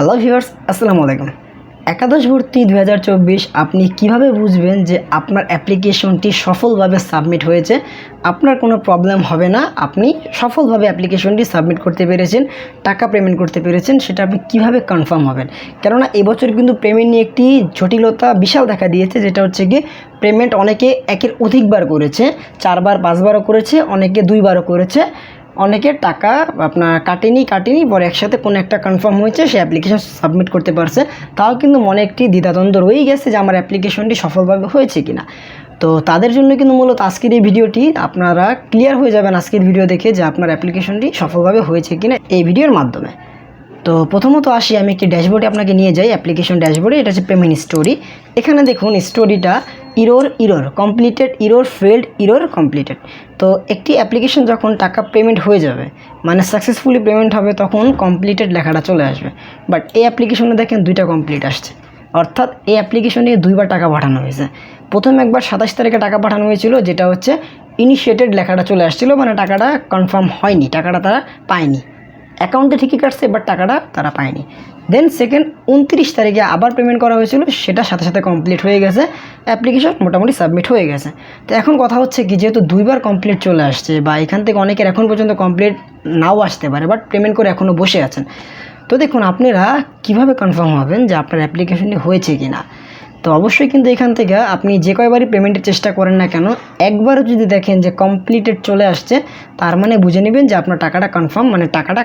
Hello viewers আসসালামু আলাইকুম। একাদশ ভর্তি দু হাজার চব্বিশ, আপনি কীভাবে বুঝবেন যে আপনার অ্যাপ্লিকেশনটি সফলভাবে সাবমিট হয়েছে? আপনার কোনো প্রবলেম হবে না, আপনি সফলভাবে অ্যাপ্লিকেশনটি সাবমিট করতে পেরেছেন, টাকা পেমেন্ট করতে পেরেছেন, সেটা আপনি কীভাবে কনফার্ম হবেন? কেননা এবছর কিন্তু পেমেন্ট নিয়ে একটি জটিলতা বিশাল দেখা দিয়েছে, যেটা হচ্ছে গিয়ে পেমেন্ট অনেকে একের অধিকবার করেছে, চারবার, পাঁচবারও করেছে অনেকে দুইবারও করেছে। অনেকের টাকা আপনার কাটেনি কাটেনি, পরে একসাথে কোনো একটা কনফার্ম হয়েছে, সে অ্যাপ্লিকেশন সাবমিট করতে পারছে। তাও কিন্তু মনে একটি দ্বিধাদ্বন্দ্ব রয়েই গেছে যে আমার অ্যাপ্লিকেশনটি সফলভাবে হয়েছে কিনা। তো তাদের জন্য কিন্তু মূলত আজকের এই ভিডিওটি, আপনারা ক্লিয়ার হয়ে যাবেন আজকের ভিডিও দেখে যে আপনার অ্যাপ্লিকেশনটি সফলভাবে হয়েছে কিনা এই ভিডিওর মাধ্যমে। তো প্রথমত আসি, আমি একটি ড্যাশবোর্ডে আপনাকে নিয়ে যাই অ্যাপ্লিকেশন ড্যাশবোর্ডে এটা হচ্ছে পেমেন্ট স্টোরি এখানে দেখুন স্টোরিটা error error completed error failed error completed তো একটি অ্যাপ্লিকেশন যখন টাকা পেমেন্ট হয়ে যাবে মানে সাকসেসফুলি পেমেন্ট হবে, তখন কমপ্লিটেড লেখাটা চলে আসবে। বাট এই অ্যাপ্লিকেশনে দেখেন দুইটা কমপ্লিট আসছে। অর্থাৎ এই অ্যাপ্লিকেশনে দুইবার টাকা পাঠানো হয়েছে। প্রথম একবার সাতাশ তারিখে টাকা পাঠানো হয়েছিল, যেটা হচ্ছে ইনিশিয়েটেড লেখাটা চলে আসছিল মানে টাকাটা কনফার্ম হয়নি, টাকাটা তারা পায়নি। অ্যাকাউন্টে ঠিকই কাটছে বাট টাকাটা তারা পায়নি। দেন সেকেন্ড উনত্রিশ তারিখে আবার পেমেন্ট করা হয়েছিল, সেটা সাথে সাথে কমপ্লিট হয়ে গেছে। অ্যাপ্লিকেশন মোটামুটি সাবমিট হয়ে গেছে। তো এখন কথা হচ্ছে কি, যেহেতু দুইবার কমপ্লিট চলে আসছে বা এখান থেকে অনেকের এখন পর্যন্ত কমপ্লিট নাও আসতে পারে বাট পেমেন্ট করে এখনও বসে আছেন। তো দেখুন, আপনারা কীভাবে কনফার্ম হবেন যে আপনার অ্যাপ্লিকেশনটি হয়েছে কি না তো অবশ্যই কিন্তু এখান থেকে আপনি যে কয়বারই পেমেন্টের চেষ্টা করেন না কেন, একবারও যদি দেখেন যে কমপ্লিটেড চলে আসছে, তার মানে বুঝে নেবেন যে আপনার টাকাটা কনফার্ম মানে টাকাটা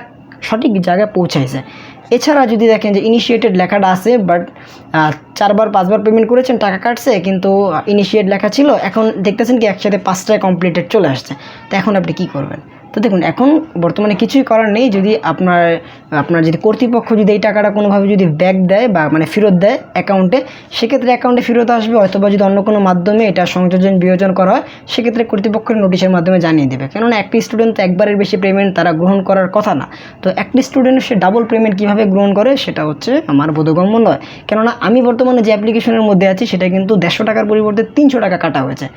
সঠিক জায়গায় পৌঁছাইছে। এছাড়া যদি দেখেন যে ইনিশিয়েটেড লেখাটা আছে বাট চারবার, পাঁচবার পেমেন্ট করেছেন, টাকা কাটছে, কিন্তু ইনিশিয়েট লেখা ছিল, এখন দেখতেছেন কি একসাথে পাঁচটায় কমপ্লিটেড চলে আসছে। তো এখন আপনি কি করবেন? তো দেখুন, এখন বর্তমানে কিছুই করার নেই। যদি আপনার আপনার যদি কর্তৃপক্ষ যদি এই টাকাটা কোনোভাবে যদি ব্যাক দেয় বা মানে ফেরত দেয় অ্যাকাউন্টে সেক্ষেত্রে অ্যাকাউন্টে ফেরত আসবে। অথবা যদি অন্য কোনো মাধ্যমে এটা সংযোজন, বিয়োজন করা হয়, সেক্ষেত্রে কর্তৃপক্ষের নোটিশের মাধ্যমে জানিয়ে দেবে। কেননা একটি স্টুডেন্ট তো একবারের বেশি পেমেন্ট তারা গ্রহণ করার কথা না। তো একটি স্টুডেন্ট সে ডাবল পেমেন্ট কীভাবে গ্রহণ করে, সেটা হচ্ছে আমার বোধগম্য নয়। কেননা আমি বর্তমানে যে অ্যাপ্লিকেশনের মধ্যে আছি, সেটা কিন্তু দেড়শো টাকার পরিবর্তে তিনশো টাকা কাটা হয়েছে।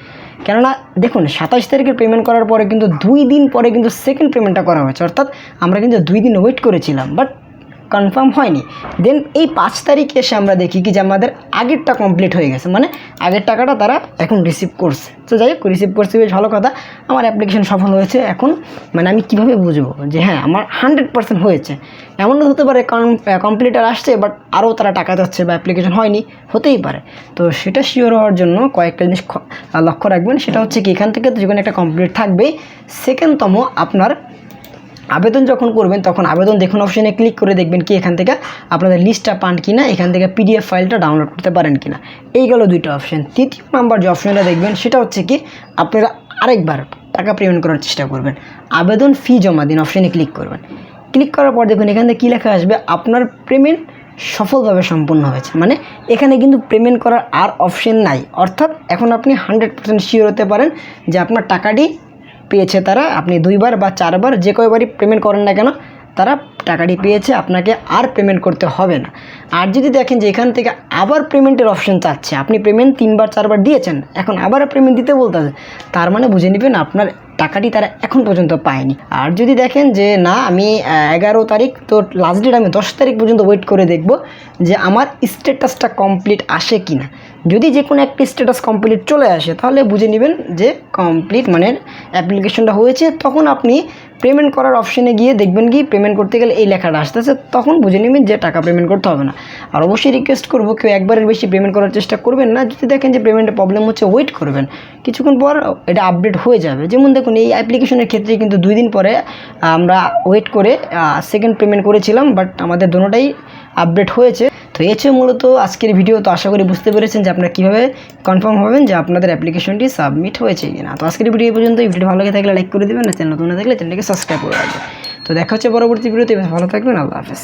কেননা দেখুন, সাতাশ তারিখের পেমেন্ট করার পরে কিন্তু দুই দিন পরে কিন্তু সেকেন্ড পেমেন্টটা করা হয়েছে। অর্থাৎ আমরা কিন্তু দুই দিন ওয়েট করেছিলাম। বাট কনফার্ম হয়নি। দেন এই পাঁচ তারিখ এসে আমরা দেখি কি যে আমাদের আগেরটা কমপ্লিট হয়ে গেছে। মানে আগের টাকাটা তারা এখন রিসিভ করছে। তো যাই হোক রিসিভ করছে বেশ ভালো কথা। আমার অ্যাপ্লিকেশন সফল হয়েছে এখন। মানে আমি কীভাবে বুঝব যে হ্যাঁ আমার হান্ড্রেড পার্সেন্ট হয়েছে। এমনও হতে পারে কমপ্লিটার আসছে বাট আরও তারা টাকা যাচ্ছে বা অ্যাপ্লিকেশন হয়নি। হতেই পারে। তো সেটা শিওর হওয়ার জন্য কয়েকটা জিনিস লক্ষ্য রাখবেন। সেটা হচ্ছে কি, এখান থেকে তো একটা কমপ্লিট থাকবেই। সেকেন্ডতম আপনার আবেদন যখন করবেন, তখন আবেদন দেখুন অপশনে ক্লিক করে দেখবেন কি এখান থেকে আপনাদের লিস্টটা পান কিনা, এখান থেকে পিডিএফ ফাইলটা ডাউনলোড করতে পারেন কিনা। এই গেল দুইটা অপশন তৃতীয় নাম্বার যে অপশনটা দেখবেন, সেটা হচ্ছে কি, আপনারা আরেকবার টাকা পেমেন্ট করার চেষ্টা করবেন। আবেদন ফি জমা দিন অপশনে ক্লিক করবেন। ক্লিক করার পর দেখুন এখান থেকে কী লেখা আসবে, আপনার পেমেন্ট সফলভাবে সম্পূর্ণ হয়েছে। মানে এখানে কিন্তু পেমেন্ট করার আর অপশন নাই। অর্থাৎ এখন আপনি হান্ড্রেড পার্সেন্ট শিওর হতে পারেন যে আপনার টাকাটি পেয়েছে তারা, আপনি দুইবার বা চারবার যে কয়বারই পেমেন্ট করেন না কেন, তারা টাকাটি পেয়েছে, আপনাকে আর পেমেন্ট করতে হবে না। আর যদি দেখেন যে এখান থেকে আবার পেমেন্টের অপশন চাচ্ছে, আপনি পেমেন্ট তিনবার, চারবার দিয়েছেন, এখন আবার পেমেন্ট দিতে বলতে বলতেছে, তার মানে বুঝে নেবেন আপনার টাকাটি তারা এখন পর্যন্ত পায়নি। আর যদি দেখেন যে না, আমি এগারো তারিখ, তো লাস্ট ডেট আমি দশ তারিখ পর্যন্ত ওয়েট করে দেখব যে আমার স্ট্যাটাসটা কমপ্লিট আসে কি না যদি যে কোনো একটি স্ট্যাটাস কমপ্লিট চলে আসে, তাহলে বুঝে নেবেন যে কমপ্লিট মানে অ্যাপ্লিকেশনটা হয়েছে। তখন আপনি পেমেন্ট করার অপশনে গিয়ে দেখবেন কি পেমেন্ট করতে গেলে এই লেখাটা আসতেছে, তখন বুঝে নেবেন যে টাকা পেমেন্ট করতে হবে না। আর অবশ্যই রিকোয়েস্ট করব, কেউ একবারের বেশি পেমেন্ট করার চেষ্টা করবেন না, যদি দেখেন যে পেমেন্টের প্রবলেম হচ্ছে ওয়েট করবেন। কিছুক্ষণ পর এটা আপডেট হয়ে যাবে। যেমন দেখুন, এই অ্যাপ্লিকেশনের ক্ষেত্রে কিন্তু দুই দিন পরে আমরা ওয়েট করে সেকেন্ড পেমেন্ট করেছিলাম বাট আমাদের দোনোটাই আপডেট হয়েছে। তো এই হচ্ছে মূলত আজকের ভিডিও তো আশা করি বুঝতে পেরেছেন যে আপনারা কীভাবে কনফার্ম হবেন যে আপনাদের অ্যাপ্লিকেশনটি সাবমিট হয়েছে কিনা। তো আজকের ভিডিও পর্যন্ত। এই ভিডিও ভালো লাগে থাকলে লাইক করে দেবেন। না চ্যানেল নতুন না থাকলে চ্যানেলকে সাবস্ক্রাইব করে রাখবেন। তো দেখা হচ্ছে পরবর্তী ভিডিওতে ভালো থাকবেন। আল্লাহ হাফেজ।